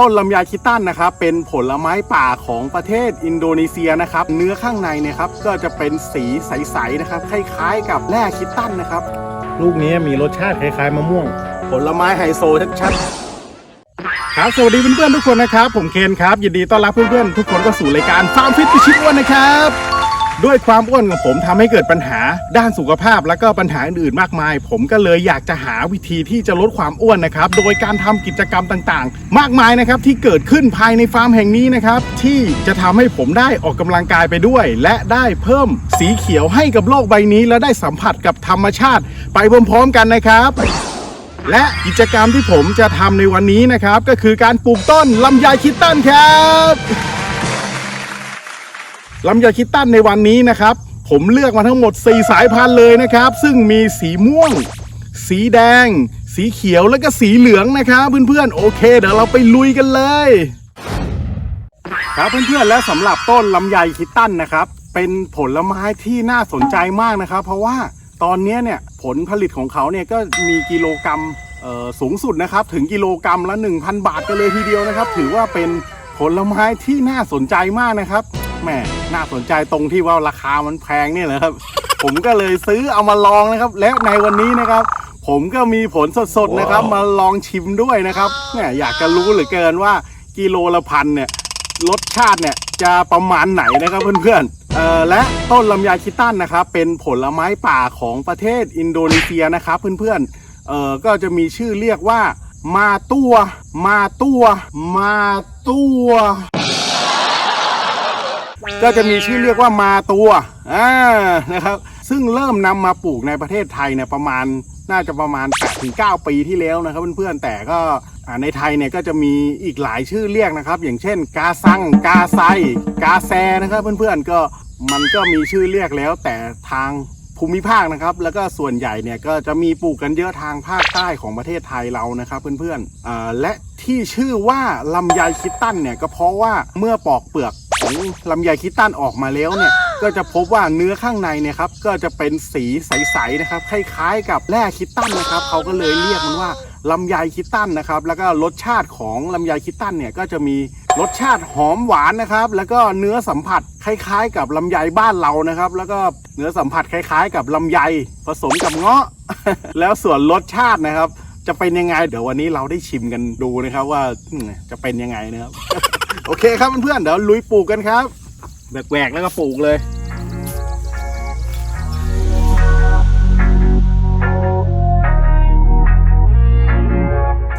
ต้นลำไยคิตันนะครับเป็นผลไม้ป่าของประเทศอินโดนีเซียนะครับ เนื้อข้างในเนี่ยครับก็จะเป็นสีใสๆนะครับคล้ายๆ กับแร่คิตันนะครับ ลูกนี้มีรสชาติคล้ายๆมะม่วง ผลไม้ไฮโซชัดๆครับสวัสดีเพื่อนๆทุกคนนะครับ ผมเคนครับ ยินดีต้อนรับเพื่อนๆทุกคนเข้าสู่รายการฟาร์มฟิตพิชิตอ้วนนะครับ ด้วยความอ้วนของผมทำให้เกิดปัญหาด้านสุขภาพและก็ปัญหาอื่นๆมากมาย ผมก็เลยอยากจะหาวิธีที่จะลดความอ้วนนะครับ โดยการทำกิจกรรมต่างๆ มากมายนะครับที่เกิดขึ้นภายในฟาร์มแห่งนี้นะครับที่จะทำให้ผมได้ออกกำลังกายไปด้วย และได้เพิ่มสีเขียวให้กับโลกใบนี้ และได้สัมผัสกับธรรมชาติ ไปพร้อมๆกันนะครับและกิจกรรมที่ผมจะทำในวันนี้นะครับ ก็คือการปลูกต้นลำไยคิดตันครับ ลำไยคิดตันในวันนี้นะครับ ผมเลือกมาทั้งหมด 4 สายพันธุ์เลยนะครับ ซึ่งมีสีม่วง สีแดง สีเขียวแล้วก็สีเหลืองนะครับเพื่อนๆโอเคเดี๋ยวเราไปลุยกันเลย ครับเพื่อนๆและสำหรับต้นลำไยคิดตันนะครับ เป็นผลไม้ที่น่าสนใจมากนะครับ เพราะว่าตอนนี้เนี่ยผลผลิตของเขาเนี่ยก็มีกิโลกรัมเอ่อสูงสุดนะครับถึงกิโลกรัมละ 1,000 บาทกันเลยทีเดียวนะครับ ถือว่าเป็นผลไม้ที่น่าสนใจมากนะครับ แหมน่าสนใจตรงที่ว่าราคามันแพงเนี่ยแหละครับ ผมก็เลยซื้อเอามาลองนะครับ และในวันนี้นะครับ ผมก็มีผลสดๆนะครับ มาลองชิมด้วยนะครับแหมอยากจะรู้เหลือเกินว่ากิโลละพันเนี่ยรสชาติเนี่ยจะประมาณไหนนะครับเพื่อนๆเอ่อและต้นลำไยคิตันนะครับ เป็นผลไม้ป่าของประเทศอินโดนีเซียนะครับเพื่อนๆเอ่อก็จะมีชื่อเรียกว่ามาตัว มาตัว มาตัว ก็จะมีชื่อเรียกว่ามาตัวอ่านะครับ ซึ่งเริ่มนำมาปลูกในประเทศไทยเนี่ยประมาณน่าจะประมาณ8-9ปีที่แล้วนะครับเพื่อนๆแต่ก็ในไทยเนี่ยก็จะมีอีกหลายชื่อเรียกนะครับ อย่างเช่น กาซัง กาไซ กาแซนะครับเพื่อนๆก็มันก็มีชื่อเรียกแล้วแต่ทางภูมิภาคนะครับ แล้วก็ส่วนใหญ่เนี่ยก็จะมีปลูกกันเยอะทางภาคใต้ของประเทศไทยเรานะครับเพื่อนๆอ่าและที่ชื่อว่าลำไยคิดตันเนี่ยก็เพราะว่าเมื่อปอกเปลือก ของลำไยคิดตันออกมาแล้วเนี่ยก็จะพบว่าเนื้อข้างในเนี่ยครับก็จะเป็นสีใสๆนะครับคล้ายๆ กับแร่คิดตันนะครับเขาก็เลยเรียกมันว่าลำไยคิตันนะครับแล้วก็รสชาติของลำไยคิตันเนี่ยก็จะมีรสชาติหอมหวานนะครับ แล้วก็เนื้อสัมผัสคล้ายๆ กับลำไยบ้านเรานะครับ แล้วก็เนื้อสัมผัสคล้าย ๆ กับลำไยผสมกับเงาะ แล้วส่วนรสชาตินะครับ จะเป็นยังไง เดี๋ยววันนี้เราได้ชิมกันดูนะครับว่าจะเป็นยังไงนะครับ โอเคครับเพื่อนๆเดี๋ยวลุยปลูกกันครับแหวกๆแล้วก็ปลูกเลย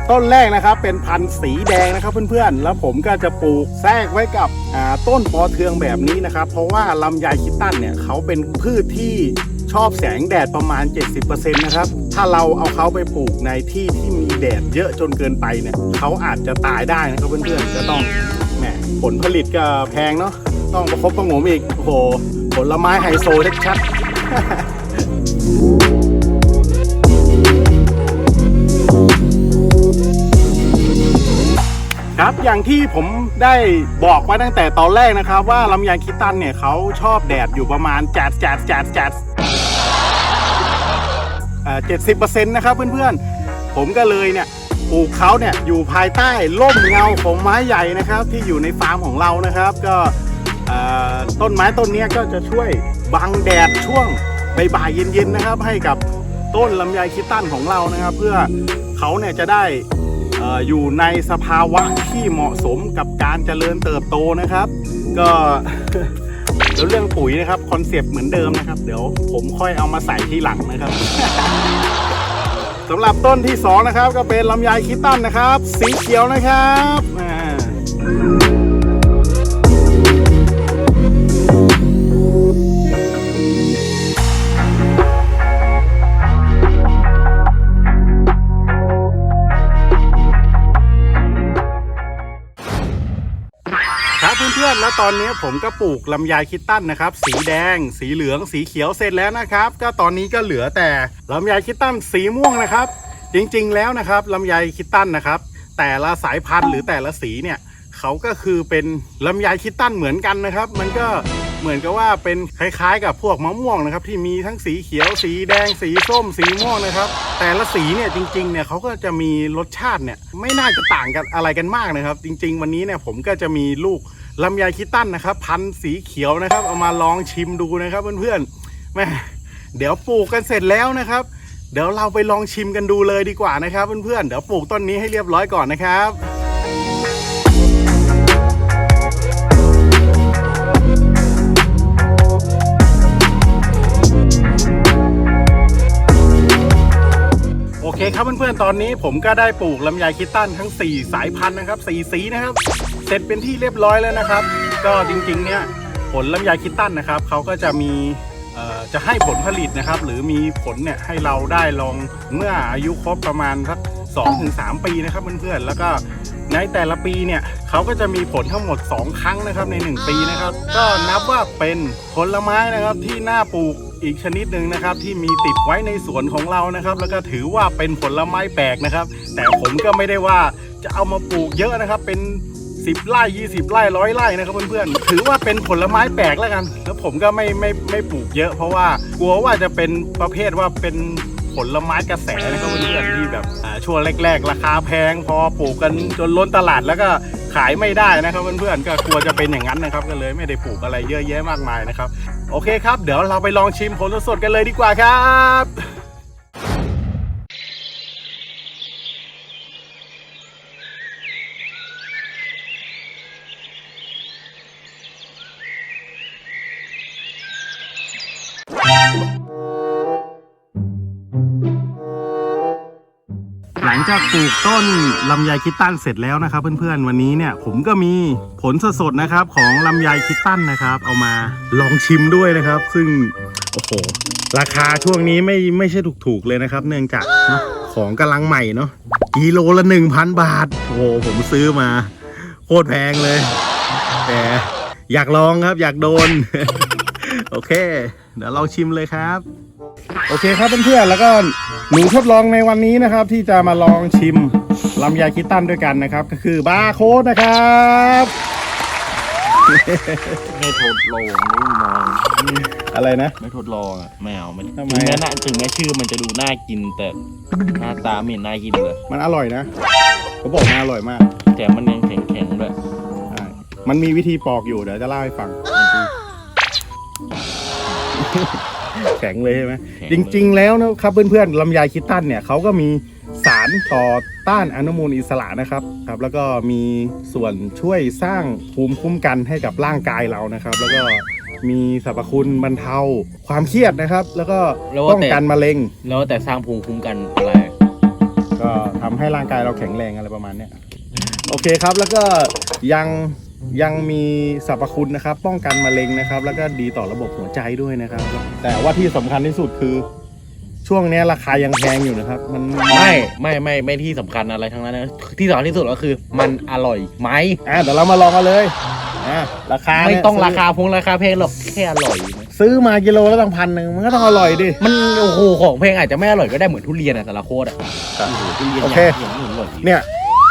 ต้นแรกนะครับเป็นพันธุ์สีแดงนะครับเพื่อนๆ แล้วผมก็จะปลูกแทรกไว้กับต้นปอเทืองแบบนี้นะครับ เพราะว่าลำไยคิดตันเนี่ยเขาเป็นพืชที่ชอบแสงแดดประมาณ 70%นะครับ ถ้าเราเอาเขาไปปลูกในที่ที่มีแดดเยอะจนเกินไปเนี่ยเขาอาจจะตายได้นะครับเพื่อนๆจะต้อง ผลผลิตก็แพงเนาะต้องประคบประงมอีก โอ้โห ผลไม้ไฮโซชัดครับอย่างที่ผมได้บอกไว้ตั้งแต่ตอนแรกนะครับ ว่าลำไยคิตันเนี่ยเขาชอบแดดอยู่ประมาณแจดแจดแจดแจดเจ็ดสิบเปอร์เซ็นต์นะครับเพื่อนๆ ผมก็เลยเนี่ย ปลูกเขาเนี่ยอยู่ภายใต้ร่มเงาของไม้ใหญ่นะครับ ที่อยู่ในฟาร์มของเรานะครับ ก็ต้นไม้ต้นนี้ก็จะช่วยบังแดดช่วงบ่ายเย็นๆนะครับ ให้กับต้นลำไยคิดตันของเรานะครับ เพื่อเขาเนี่ยจะได้เอ่อยู่ในสภาวะที่เหมาะสมกับการเจริญเติบโตนะครับ ก็แล้วเรื่องปุ๋ยนะครับคอนเซปต์เหมือนเดิมนะครับ เดี๋ยวผมค่อยเอามาใส่ที่หลังนะครับ สำหรับต้นที่สองนะครับ ก็เป็นลำไยคิตตันนะครับ สีเขียวนะครับอ่า พื่อนๆ แล้วตอนนี้ผมก็ปลูกลำไยคิตตันนะครับ สีแดง สีเหลือง สีเขียวเสร็จแล้วนะครับ ก็ตอนนี้ก็เหลือแต่ลำไยคิตตันสีม่วงนะครับ จริงๆ แล้วนะครับลำไยคิตตันนะครับ แต่ละสายพันธุ์หรือแต่ละสีเนี่ยเขาก็คือเป็นลำไยคิตตันเหมือนกันนะครับ มันก็ เหมือนกับว่าเป็นคล้ายๆ กับพวกมะม่วงนะครับ ที่มีทั้งสีเขียวสีแดงสีส้มสีม่วงนะครับ แต่ละสีเนี่ยจริงๆเนี่ยเขาก็จะมีรสชาติเนี่ยไม่น่าจะต่างกันอะไรกันมากนะครับ จริง ๆ วันนี้เนี่ยผมก็จะมีลูกลำไยคิตันนะครับ พันสีเขียวนะครับเอามาลองชิมดูนะครับเพื่อนๆแม่เดี๋ยวปลูกกันเสร็จแล้วนะครับเดี๋ยวเราไปลองชิมกันดูเลยดีกว่านะครับเพื่อนๆเดี๋ยวปลูกต้นนี้ให้เรียบร้อยก่อนนะครับ ครับเพื่อนๆ ตอนนี้ผมก็ได้ปลูกลำไยคิตตันทั้ง 4 สายพันธุ์นะครับ4สีนะครับ เสร็จเป็นที่เรียบร้อยแล้วนะครับ ก็จริงๆ เนี่ยผลลำไยคิตตันนะครับเขาก็จะมีจะให้ผลผลิตนะครับ หรือมีผลเนี่ยให้เราได้ลองเมื่ออายุครบประมาณสัก2-3 ปีนะครับเพื่อนๆ แล้วก็ในแต่ละปีเนี่ยเขาก็จะมีผลทั้งหมด 2 ครั้งนะครับใน 1 ปีนะครับ ก็นับว่าเป็นผลไม้นะครับที่น่าปลูก อีกชนิดหนึ่งนะครับที่มีติดไว้ในสวนของเรานะครับ แล้วก็ถือว่าเป็นผลไม้แปลกนะครับ แต่ผมก็ไม่ได้ว่าจะเอามาปลูกเยอะนะครับ เป็น 10ไร่20ไร่ร้อยไร่นะครับเพื่อนๆถือว่าเป็นผลไม้แปลกแล้วกัน แล้วผมก็ไม่ไม่ไม่ปลูกเยอะ เพราะว่ากลัวว่าจะเป็นประเภทว่าเป็นผลไม้กระแสนะครับเพื่อนๆที่แบบช่วงแรก ๆ ราคาแพง พอปลูกกันจนล้นตลาดแล้วก็ ขายไม่ได้นะครับเพื่อนๆก็กลัวจะเป็นอย่างนั้นนะครับ ก็เลยไม่ได้ปลูกอะไรเยอะแยะมากมายนะครับ โอเคครับ เดี๋ยวเราไปลองชิมผลสดๆกันเลยดีกว่าครับ จากปลูกต้นลำไยคิตตันเสร็จแล้วนะครับเพื่อนๆวันนี้เนี่ยผมก็มีผลสดๆนะครับของลำไยคิตตันนะครับ เอามาลองชิมด้วยนะครับ ซึ่งโอ้โหราคาช่วงนี้ไม่ไม่ใช่ถูกๆเลยนะครับ เนื่องจากเนอะของกำลังใหม่เนาะกิโลละหนึ่งพันบาท โอ้โหผมซื้อมา โคตรแพงเลย แต่อยากลองครับอยากโดน โอเค เดี๋ยวเราชิมเลยครับ โอเคครับเพื่อนๆแล้วก็หนูทดลองในวันนี้นะครับ ที่จะมาลองชิมลำไยคิตตันด้วยกันนะครับ ก็คือบาร์โค้ดนะครับไม่ทดลองไม่มองอะไรนะ ไม่ทดลองอะไม่เอาไม่ทำไมถึงแม้อะ หน้าถึงแม้ชื่อมันจะดูน่ากินแต่หน้าตาไม่เห็นน่ากินเลยมันอร่อยนะเขาบอกมันอร่อยมากแต่มันยังแข็งแข็งๆด้วยใช่มันมีวิธีปอกอยู่เดี๋ยวจะเล่าให้ฟัง แข็งเลยใช่ไหมจริง ๆ แล้วนะครับเพื่อนๆลำไยคิตตันเนี่ยเขาก็มีสารต่อต้านอนุมูลอิสระนะครับครับ แล้วก็มีส่วนช่วยสร้างภูมิคุ้มกันให้กับร่างกายเรานะครับ แล้วก็มีสรรพคุณบรรเทาความเครียดนะครับ แล้วก็ป้องกันมะเร็ง แล้วแต่สร้างภูมิคุ้มกันอะไรก็ทำให้ร่างกายเราแข็งแรงอะไรประมาณเนี้ยโอเคครับแล้วก็ยัง ยังมีสรรพคุณนะครับ ป้องกันมะเร็งนะครับ แล้วก็ดีต่อระบบหัวใจด้วยนะครับ แต่ว่าที่สำคัญที่สุดคือ ช่วงเนี้ยราคายังแพงอยู่นะครับ มันไม่ไม่ไม่ไม่ที่สำคัญอะไรทั้งนั้นนะที่สำคัญที่สุดก็คือมันอร่อยไหมอะเดี๋ยวเรามาลองกันเลยอะราคาไม่เนี่ยต้องราซื้คาพงราคาแพงหรอกแค่อร่อย ซื้อมากิโลละตั้งพันหนึ่งมันก็ต้องอร่อยดิ มันโอ้โหของแพงอาจจะไม่อร่อยก็ได้เหมือนทุเรียนอะแต่ละโคตรอะโอ้โหทุเรียนโอเคอย่างนี้อร่อยเนี่ย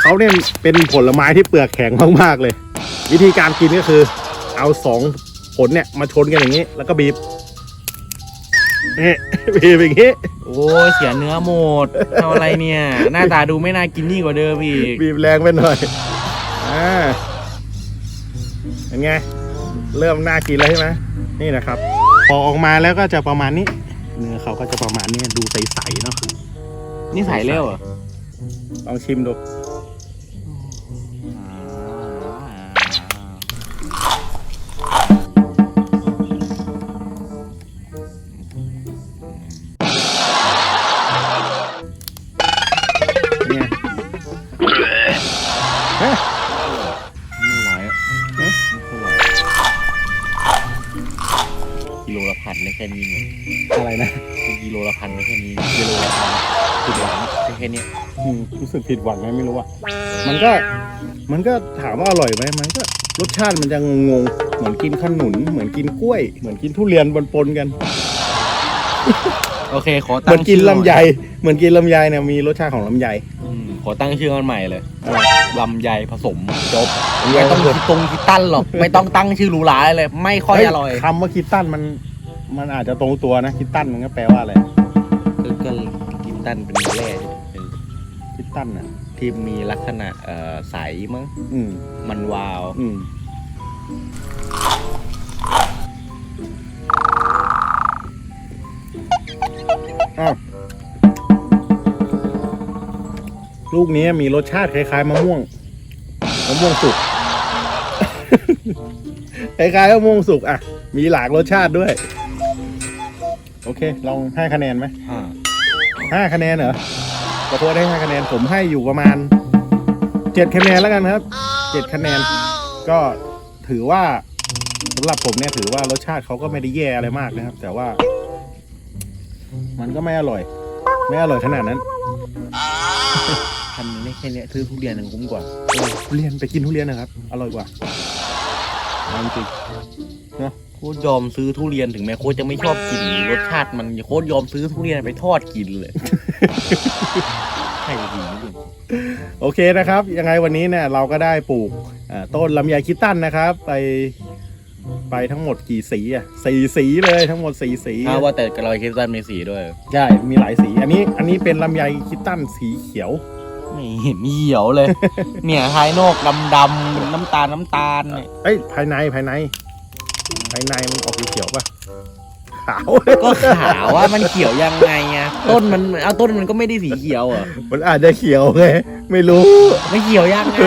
เขาเนี่ยเป็นผลไม้ที่เปลือกแข็งมากๆเลย วิธีการกินก็คือ เอาสองผลเนี่ยมาชนกันอย่างนี้ แล้วก็บีบนี่บีบอย่างนี้ โอ้ยเสียเนื้อหมดทำอะไรเนี่ย หน้าตาดูไม่น่ากินยิ่งกว่าเดิมอีกบีบแรงไปหน่อยอ่าเป็นไง เริ่มน่ากินแล้วใช่ไหมนี่นะครับพอออกมาแล้วก็จะประมาณนี้ เนื้อเขาก็จะประมาณนี้ดูใสๆเนาะนี่ใส่เร็วเหรอลองชิมดู เป็นไงฮะไม่ไหวอะเอ๊ะไม่ไหวกิโลละพันได้แค่นี้เนี่ยอะไรนะกิโลละพันได้แค่นี้กิโลละพันคือเดียวได้แค่เนี้ยอืมรู้สึกผิดหวังไงไม่รู้อะมันก็ มันก็ถามว่าอร่อยไหมมันก็รสชาติมันจะงงๆเหมือนกินขนุน เหมือนกินกล้วย เหมือนกินทุเรียนปนๆกัน โอเค ขอเหตั้มืองนกินลำไย เหมือนกินลำไยเนี่ยมีรสชาติของลำไยอืม ขอตั้งชื่อมันใหม่เลยเออลำไยผสมจบไม่ต้องคิดตรงคิดตั้นหรอก ไม่ต้องตั้งชื่อหรูหราเลย ไม่ค่อยอร่อยเฮ้คำว่าคิดตันมันมันอาจจะตรงตัวนะคิดตันมันก็แปลว่าอะไรคือก็คิดตั้นเป็นแร่เป็นคิดตันอะที่มีลักษณะเอ่อใสมั้งอืมมันวาวอืมอ้าว ลูกนี้มีรสชาติคล้ายๆมะม่วงมะม่วงสุก คล้ายๆมะม่วงสุกอะ มีหลากรสชาติด้วย โอเค ลองให้คะแนนไหมอ่าห้าคะแนนเหรอขอโทษได้ห้าคะแนน ผมให้อยู่ประมาณเจ็ดคะแนนแล้วกันครับเจ็ดคะแนน ก็ถือว่าสำหรับผมเนี่ยถือว่ารสชาติเขาก็ไม่ได้แย่อะไรมากนะครับ แต่ว่า มันก็ไม่อร่อย ไม่อร่อยขนาดนั้นทำไม่ แค่เนี้ยซื้อทุเรียนหนึ่งคุ้มกว่าทุเรียนไปกินทุเรียนนะครับ อร่อยกว่าเอาจริงโคตรยอมซื้อทุเรียนถึงแม้โคตรจะไม่ชอบกินรสชาติมันโคตรยอมซื้อทุเรียนไปทอดกินเลยใช่จริงจริงโอเคนะครับ ยังไงวันนี้เนี่ยเราก็ได้ปลูกอ่าต้นลำไยคิดตันนะครับ ไปไปทั้งหมดกี่สีอะสี่สีเลยทั้งหมดสี่สีถ้าว่าแต่เราคิดว่ามีสีด้วย ใช่ มีหลายสี อันนี้อันนี้เป็นลำไยคิดตันสีเขียว ไม่เห็นเหี่ยวเลย เนี่ยภายนอกดำๆเป็นน้ำตาลน้ำตาลเนี่ยเอ้ยภายในภายใน ภายในมันออกสีเขียวป่ะขาว ก็ขาวว่ามันเขียวยังไงอะต้นมันเอาต้นมันก็ไม่ได้สีเขียวอะมันอาจจะเขียวไงไม่รู้ ไม่เขียวยังไง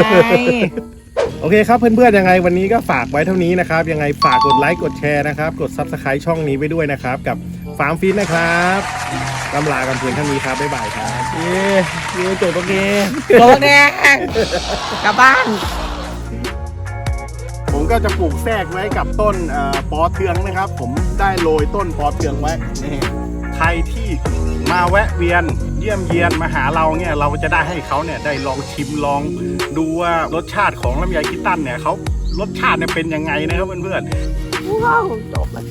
โอเคครับเพื่อนๆยังไงวันนี้ก็ฝากไว้เท่านี้นะครับ ยังไงฝากกดไลค์กดแชร์นะครับ กด Subscribe ช่องนี้ไปด้วยนะครับ กับฟาร์มฟิตนะครับ ลำลากันเพียงเท่านี้ครับ บ๊ายบายครับเย้เย้จบโอเคจบแน่กลับบ้าน ผมก็จะปลูกแทรกไว้กับต้นเออปอเทืองนะครับ ผมได้โรยต้นปอเทืองไว้นี่ใครที่มาแวะเวียนเยี่ยมเยียนมาหาเราเนี่ยเราจะได้ให้เขาเนี่ยได้ลองชิมลอง ดูว่ารสชาติของลำไยคิตันเนี่ยเขารสชาติเนี่ยเป็นยังไงนะครับเพื่อนๆ ว้าวจบแล้ว